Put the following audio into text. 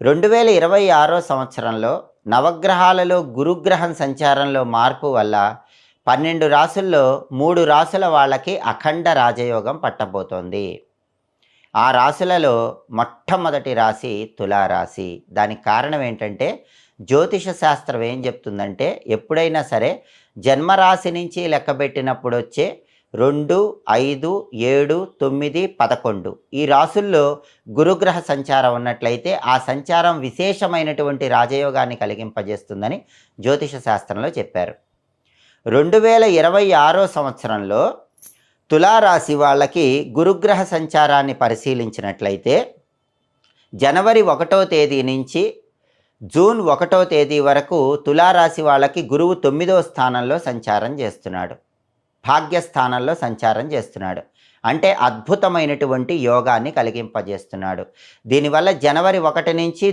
రెండు వేల ఇరవై ఆరో సంవత్సరంలో నవగ్రహాలలో గురుగ్రహం సంచారంలో మార్పు వల్ల పన్నెండు రాసుల్లో మూడు రాసుల వాళ్ళకి అఖండ రాజయోగం పట్టబోతోంది. ఆ రాశులలో మొట్టమొదటి రాశి తులారాశి. దానికి కారణం ఏంటంటే జ్యోతిష శాస్త్రం ఏం చెప్తుందంటే ఎప్పుడైనా సరే జన్మరాశి నుంచి లెక్కబెట్టినప్పుడు వచ్చే రెండు ఐదు ఏడు తొమ్మిది పదకొండు. ఈ రాసుల్లో గురుగ్రహ సంచారం ఉన్నట్లయితే ఆ సంచారం విశేషమైనటువంటి రాజయోగాన్ని కలిగింపజేస్తుందని జ్యోతిష శాస్త్రంలో చెప్పారు. రెండు వేల ఇరవై ఆరో సంవత్సరంలో తులారాశి వాళ్ళకి గురుగ్రహ సంచారాన్ని పరిశీలించినట్లయితే జనవరి ఒకటో తేదీ నుంచి జూన్ ఒకటో తేదీ వరకు తులారాశి వాళ్ళకి గురువు తొమ్మిదో స్థానంలో సంచారం చేస్తున్నాడు. భాగ్యస్థానంలో సంచారం చేస్తున్నాడు. అంటే అద్భుతమైనటువంటి యోగాన్ని కలిగింపజేస్తున్నాడు. దీనివల్ల జనవరి ఒకటి నుంచి